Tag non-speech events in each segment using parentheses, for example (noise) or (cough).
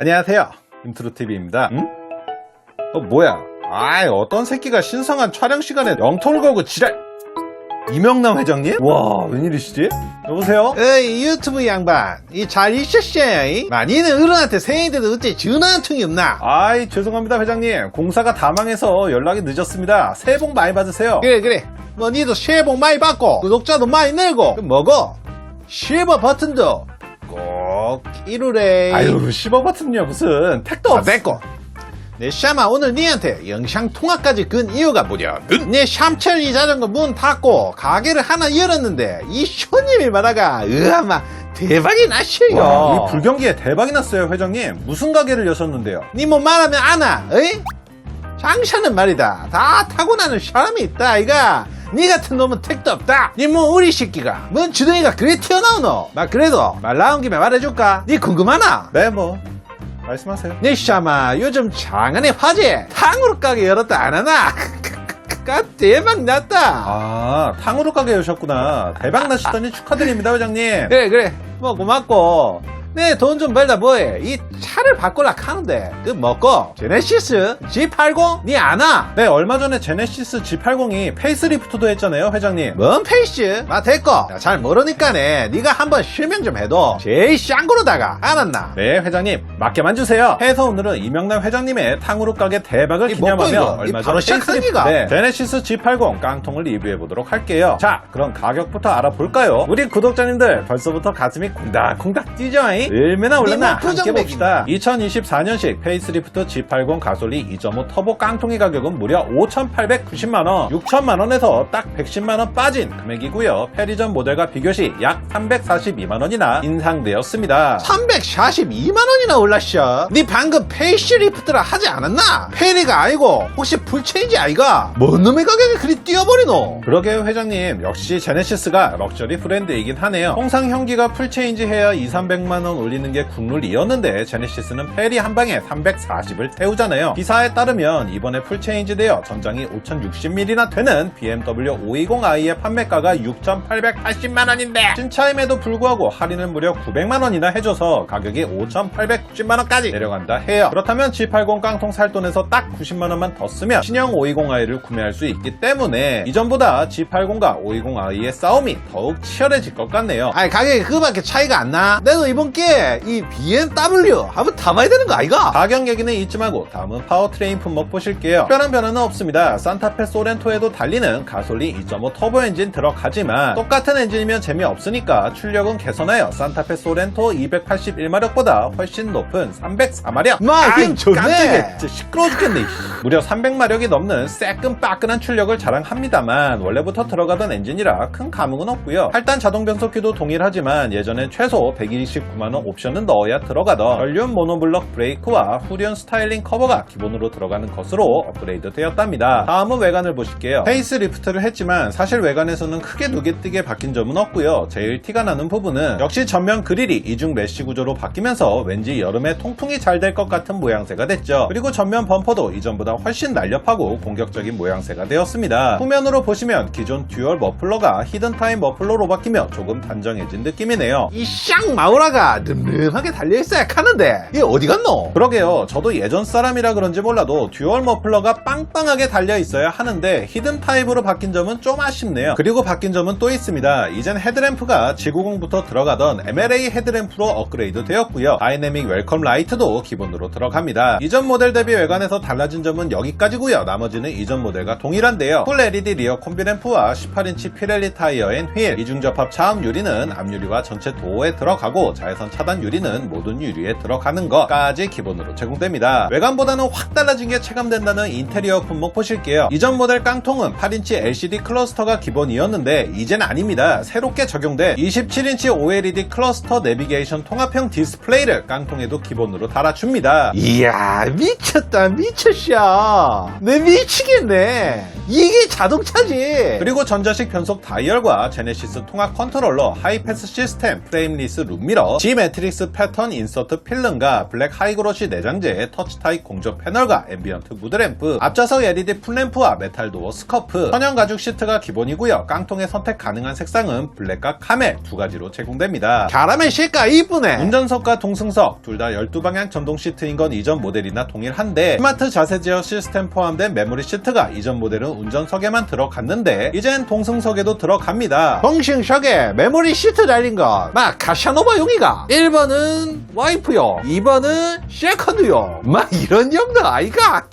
안녕하세요. 임트로TV입니다. 응? 어, 뭐야? 아이, 어떤 새끼가 신성한 촬영 시간에 영통을 걸고 지랄! 이명남 회장님? 와, 웬일이시지? 여보세요? 어이 유튜브 양반 이잘 있었어요 많이는 어른한테 생일때도 어째 전화 한 통이 없나 아이, 죄송합니다, 회장님. 공사가 다 망해서 연락이 늦었습니다. 새해 복 많이 받으세요. 그래 그래 뭐 니도 새해 복 많이 받고 구독자도 많이 늘고 그럼 뭐고 실버 버튼도 꼭 이루래 아유, 씹어 버튼요, 무슨. 택도 아, 없 됐고 내 샤마 오늘 니한테 영상 통화까지 건 이유가 뭐냐면 내 샴철이 자전거 문 닫고 가게를 하나 열었는데 이 손님이 말아가 으아마 대박이 와, 이 불경기에 대박이 났어요, 회장님. 무슨 가게를 여셨는데요? 니뭐 말하면 아나, 어이? 장샤는 말이다. 다 타고나는 사람이 있다, 아이가. 니 같은 놈은 택도 없다. 니 뭐 우리 새끼가, 뭔 주둥이가 그래 튀어나오노? 막 그래도 말 나온 김에 말해줄까? 니 궁금하나? 네, 뭐. 말씀하세요. 니 샤마 요즘 장안의 화제 탕후루 가게 열었다 안 하나? (laughs) 까 대박 났다. 아, 탕후루 가게 여셨구나. 대박 나시다니 축하드립니다, 회장님. 그래 그래 뭐 고맙고 내 돈 좀 벌다 뭐해 이 차를 바꾸라 하는데 그 먹고 제네시스 G80 니 아나? 네, 얼마 전에 제네시스 G80이 페이스리프트도 했잖아요, 회장님. 뭔 페이스? 마 됐고 야, 잘 모르니까네 네가 한번 실명 좀 해도 제일 싼 거로다가 알았나? 네, 회장님. 맡겨만 주세요. 해서 오늘은 이명남 회장님의 탕후루 가게 대박을 이 기념하며 얼마 이 전에. 페이스리프트, 네, 제네시스 G80 깡통을 리뷰해 보도록 할게요. 자, 그럼 가격부터 알아볼까요? 우리 구독자님들 벌써부터 가슴이 콩닥콩닥 뛰죠? 잉? 얼마나 올랐나? 네, 뭐 표정 함께 봅시다. 2024년식 페이스리프트 G80 가솔린 2.5 터보 깡통의 가격은 무려 5,890만원, 6천만원에서 딱 110만원 빠진 금액이고요. 페리전 모델과 비교 시 약 342만원이나 인상되었습니다. 342만 원이나 올랐어. 네 방금 페이스리프트라 하지 않았나? 페리가 아니고 혹시 풀체인지 아이가? 뭔 놈의 가격이 그리 뛰어버리노? 그러게요 회장님 역시 제네시스가 럭셔리 브랜드이긴 하네요 통상 형기가 풀체인지 해야 2, 300만원 올리는 게 국룰이었는데 제네시스는 페리 한 방에 340을 태우잖아요. 기사에 따르면 이번에 풀체인지 되어 전장이 5060mm나 되는 BMW 520i의 판매가가 6,880만원인데 신차임에도 불구하고 할인을 무려 900만원이나 해줘서 가격이 5,890만원까지 내려간다 해요. 그렇다면 G80 깡통 살 돈에서 딱 90만원만 더 쓰면 신형 520i를 구매할 수 있기 때문에 이전보다 G80과 520i의 싸움이 더욱 치열해질 것 같네요. 아니 가격이 그거밖에 차이가 안 나? 내도 이번 기회에 이 BMW 한번 타봐야 되는 거 아이가? 가격 얘기는 잊지 말고 다음은 파워트레인 품목 보실게요. 특별한 변화는 없습니다. 산타페 소렌토에도 달리는 가솔린 2.5 터보 엔진 들어가지만 똑같은 엔진이면 재미없으니까 출력은 개선하여 산타페 소렌토 281마력보다 훨씬 높은 304마력. 마, 힘 좋네. 깜짝이야. 진짜 시끄러워 죽겠네. 무려 300마력이 넘는 새끈빠끈한 출력을 자랑합니다만 원래부터 들어가던 엔진이라 큰 감흥은 없고요. 8단 자동 변속기도 동일하지만 예전엔 최소 129만 원 옵션은 넣어야 들어가던 전륜 모노블럭 브레이크와 후륜 스타일링 커버가 기본으로 들어가는 것으로 업그레이드 되었답니다. 다음은 외관을 보실게요. 페이스리프트를 했지만 사실 외관에서는 크게 눈에 띄게 바뀐 점은 없고요. 제일 티가 나는 부분은 역시 전면 그릴이 이중 메쉬 구조로 바뀌면서 왠지 여름에 통풍이 잘 될 것 같은 모양새가 됐죠. 그리고 전면 범퍼도 이전보다 훨씬 날렵하고 공격적인 모양새가 되었습니다. 후면으로 보시면 기존 듀얼 머플러가 히든타임 머플러로 바뀌며 조금 단정해진 느낌이네요. 이쌍 마우라가 늠름하게 달려있어야 하는데 이게 어디 갔노? 그러게요. 저도 예전 사람이라 그런지 몰라도 듀얼 머플러가 빵빵하게 달려 있어야 하는데 히든 타입으로 바뀐 점은 좀 아쉽네요. 그리고 바뀐 점은 또 있습니다. 이젠 헤드램프가 G90부터 들어가던 MLA 헤드램프로 업그레이드 되었고요. 다이내믹 웰컴 라이트도 기본으로 들어갑니다. 이전 모델 대비 외관에서 달라진 점은 여기까지고요. 나머지는 이전 모델과 동일한데요. 풀 LED 리어 콤비램프와 18인치 피렐리 타이어엔 휠, 이중접합 차음 유리는 앞유리와 전체 도어에 들어가고 자외선 차단 유리는 모든 유리에 들어가는 것까지 기본으로 제공됩니다. 외관보다는 확 달라진 게 체감된다는 인테리어 품목 보실게요. 이전 모델 깡통은 8인치 LCD 클러스터가 기본이었는데 이젠 아닙니다. 새롭게 적용된 27인치 OLED 클러스터 내비게이션 통합형 디스플레이를 깡통에도 기본으로 달아줍니다. 이야 미쳤다 미쳤어 내 미치겠네 이게 자동차지 그리고 전자식 변속 다이얼과 제네시스 통합 컨트롤러, 하이패스 시스템, 프레임리스 룸미러, G 매트릭스 패턴 인서트 필름과 블랙 하이그로시 내장재 터치 타입 공조 패널과 앰비언트 무드램프, 앞좌석 LED 풀램프와 메탈 도어 스커프, 천연 가죽 시트가 기본이고요. 깡통에 선택 가능한 색상은 블랙과 카멜 두 가지로 제공됩니다. 캐러멜 실까 이쁘네. 운전석과 동승석 둘 다 12방향 전동 시트인 건 이전 모델이나 동일한데 스마트 자세 제어 시스템 포함된 메모리 시트가 이전 모델은 운전석에만 들어갔는데 이젠 동승석에도 들어갑니다. 동승석에 메모리 시트 달린 거. 막 카샤노바 용 이가. 1번은 와이프용. 2번은 세컨드용. 막 이런 정도 아이가.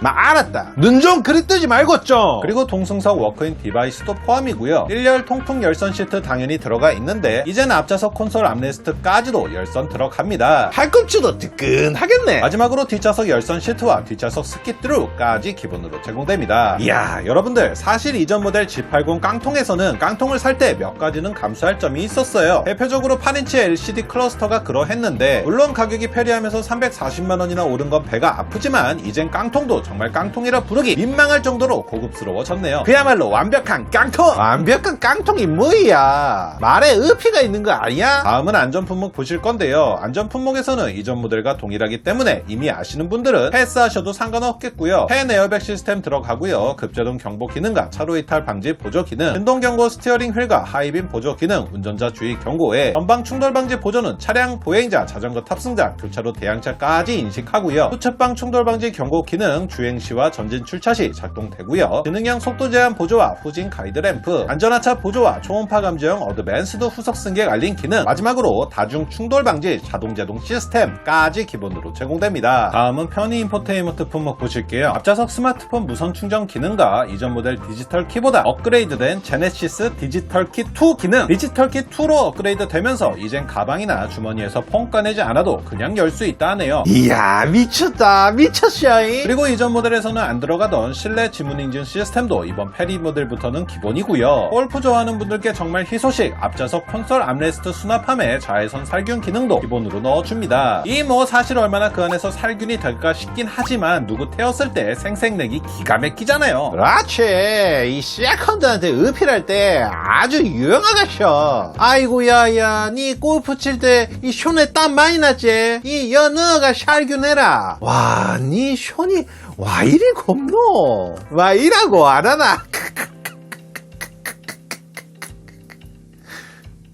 막 알았다. 눈 좀 그리 뜨지 말고 좀. 그리고 동승석 워크인 디바이스도 포함이고요. 1열 통풍 열선 시트 당연히 들어가 있는데 이제는 앞좌석 콘솔 암레스트까지도 열선 들어갑니다. 팔꿈치도 뜨끈하겠네. 마지막으로 뒷좌석 열선 시트와 뒷좌석 스키트루까지 기본으로 제공됩니다. 이야, 여러분들 사실 이전 모델 G80 깡통에서는 깡통을 살 때 몇 가지는 감수할 점이 있었어요. 대표적으로 8인치 LCD 클러스터가 그러했는데 물론 가격이 패리하면서 340만 원이나 오른 건 배가 아프지만 이젠 깡통도 정말 깡통이라 부르기 민망할 정도로 고급스러워졌네요. 그야말로 완벽한 깡통! 완벽한 깡통이 뭐야? 말에 의피가 있는 거 아니야? 다음은 안전 품목 보실 건데요. 안전 품목에서는 이전 모델과 동일하기 때문에 이미 아시는 분들은 패스하셔도 상관없겠고요. 펜 에어백 시스템 들어가고요. 급제동 경보 기능과 차로 이탈 방지 보조 기능, 진동 경고 스티어링 휠과 하이빔 보조 기능, 운전자 주의 경고에 전방 충돌 방지 보조는 차량 보행자, 자전거 탑승자, 교차로 대항차까지 인식하고요. 후측방 충돌 방지 경고 기능 주행 시와 전진 출차 시 작동되고요. 지능형 속도 제한 보조와 후진 가이드 램프, 안전하차 보조와 초음파 감지형 어드밴스드 후석 승객 알림 기능, 마지막으로 다중 충돌 방지 자동 제동 시스템까지 기본으로 제공됩니다. 다음은 편의 인포테인먼트 품목 보실게요. 앞좌석 스마트폰 무선 충전 기능과 이전 모델 디지털 키보다 업그레이드된 제네시스 디지털 키2 기능, 디지털 키 2로 업그레이드 되면서 이젠 가방이나 주머니에서 폰 꺼내지 않아도 그냥 열 수 있다 하네요. 이야 미쳤다 미쳤어잉. 그리고 이전 모델에서는 안 들어가던 실내 지문 인증 시스템도 이번 페리 모델부터는 기본이고요. 골프 좋아하는 분들께 정말 희소식 앞좌석 콘솔 암레스트 수납함에 자외선 살균 기능도 기본으로 넣어줍니다. 이 뭐 사실 얼마나 그 안에서 살균이 될까 싶긴 하지만 누구 태웠을 때 생색내기 기가 막히잖아요. 그렇지 이 세컨드한테 의필할 때 아주 유용하겠어 아이고 야야 니 골프 칠 때이 손에 땀 많이 났지 이 연어가 살균해라 와니 손이 와 이리 곱노. 와 이라고 알아나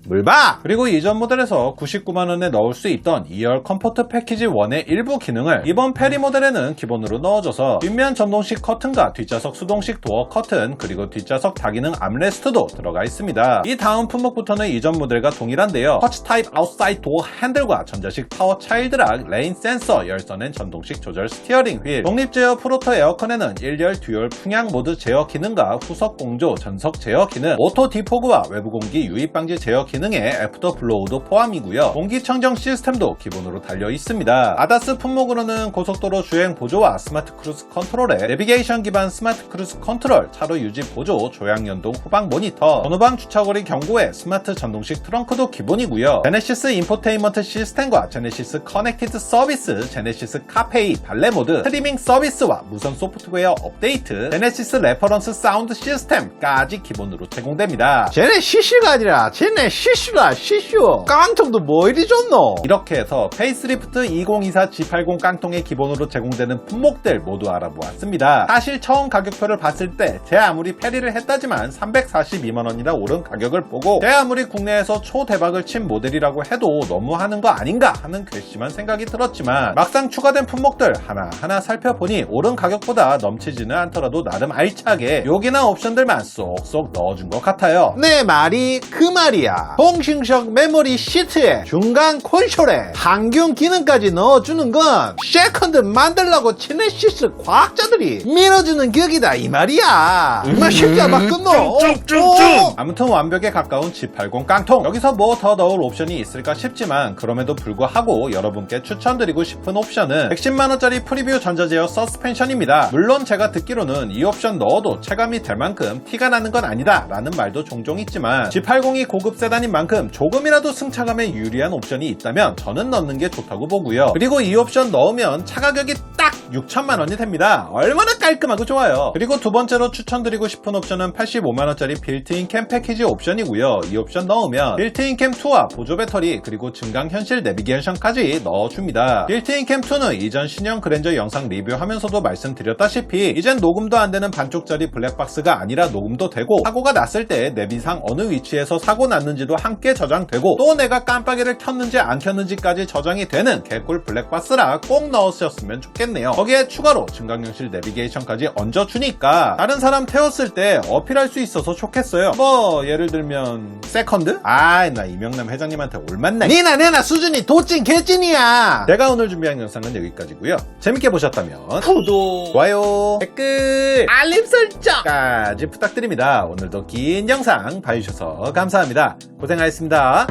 물봐 그리고 이전 모델에서 99만원에 넣을 수 있던 2열 컴포트 패키지 1의 일부 기능을 이번 페리 모델에는 기본으로 넣어줘서 뒷면 전동식 커튼과 뒷좌석 수동식 도어 커튼 그리고 뒷좌석 다기능 암레스트도 들어가 있습니다. 이 다음 품목부터는 이전 모델과 동일한데요. 터치 타입 아웃사이드 도어 핸들과 전자식 파워 차일드락, 레인 센서, 열선엔 전동식 조절 스티어링 휠, 독립 제어 프로토 에어컨에는 1열 듀얼 풍향 모드 제어 기능과 후석 공조, 전석 제어 기능, 오토 디포그와 외부 공기 유입 방지 제어 기능 에 애프터 블로우도 포함이고요. 공기청정 시스템도 기본으로 달려 있습니다. 아다스 품목으로는 고속도로 주행 보조와 스마트 크루즈 컨트롤에 내비게이션 기반 스마트 크루즈 컨트롤, 차로 유지 보조, 조향 연동 후방 모니터, 전후방 주차거리 경고에 스마트 전동식 트렁크도 기본이고요. 제네시스 인포테인먼트 시스템과 제네시스 커넥티드 서비스, 제네시스 카페이 발레 모드, 스트리밍 서비스와 무선 소프트웨어 업데이트, 제네시스 레퍼런스 사운드 시스템까지 기본으로 제공됩니다. 쟤네 시슈가 아니라 쟤네 시 슈다 시슈 깡통도 뭐 이리 좋노 이렇게 해서 페이스리프트 2024 G80 깡통의 기본으로 제공되는 품목들 모두 알아보았습니다. 사실 처음 가격표를 봤을 때 제 아무리 페리를 했다지만 342만원이나 오른 가격을 보고 제 아무리 국내에서 초대박을 친 모델이라고 해도 너무 하는 거 아닌가 하는 괘씸한 생각이 들었지만 막상 추가된 품목들 하나하나 살펴보니 오른 가격보다 넘치지는 않더라도 나름 알차게 요기나 옵션들만 쏙쏙 넣어준 것 같아요. 내 말이 그 말이야. 동승석 메모리 시트에 중간 콘솔에 항균 기능까지 넣어주는 건 세컨드 만들라고 치네시스 과학자들이 밀어주는 격이다 이 말이야. 막 실자 막 끊노. 어? 어? 아무튼 완벽에 가까운 G80 깡통 여기서 뭐 더 넣을 옵션이 있을까 싶지만 그럼에도 불구하고 여러분께 추천드리고 싶은 옵션은 110만원짜리 프리뷰 전자제어 서스펜션입니다 물론 제가 듣기로는 이 옵션 넣어도 체감이 될 만큼 티가 나는 건 아니다 라는 말도 종종 있지만 G80이 고급 세단 세단인 만큼 조금이라도 승차감에 유리한 옵션이 있다면 저는 넣는 게 좋다고 보고요. 그리고 이 옵션 넣으면 차 가격이 딱 6천만 원이 됩니다. 얼마나 깔끔하고 좋아요. 그리고 두 번째로 추천드리고 싶은 옵션은 85만 원짜리 빌트인 캠 패키지 옵션이고요. 이 옵션 넣으면 빌트인 캠 2와 보조 배터리 그리고 증강 현실 내비게이션까지 넣어줍니다. 빌트인 캠 2는 이전 신형 그랜저 영상 리뷰하면서도 말씀드렸다시피 이젠 녹음도 안 되는 반쪽짜리 블랙박스가 아니라 녹음도 되고 사고가 났을 때 내비상 어느 위치에서 사고 났는지도 함께 저장되고 또 내가 깜빡이를 켰는지 안 켰는지까지 저장이 되는 개꿀 블랙박스라 꼭 넣으셨으면 좋겠네요. 거기에 추가로 증강현실 내비게이션까지 얹어주니까 다른 사람 태웠을 때 어필할 수 있어서 좋겠어요. 뭐 예를 들면 세컨드? 아 나 이명남 회장님한테 올맞나 니나 내나 수준이 도찐 개찐이야. 제가 오늘 준비한 영상은 여기까지고요. 재밌게 보셨다면 구독. 좋아요, 댓글, 알림 설정. 까지 부탁드립니다. 오늘도 긴 영상 봐주셔서 감사합니다. 고생하셨습니다.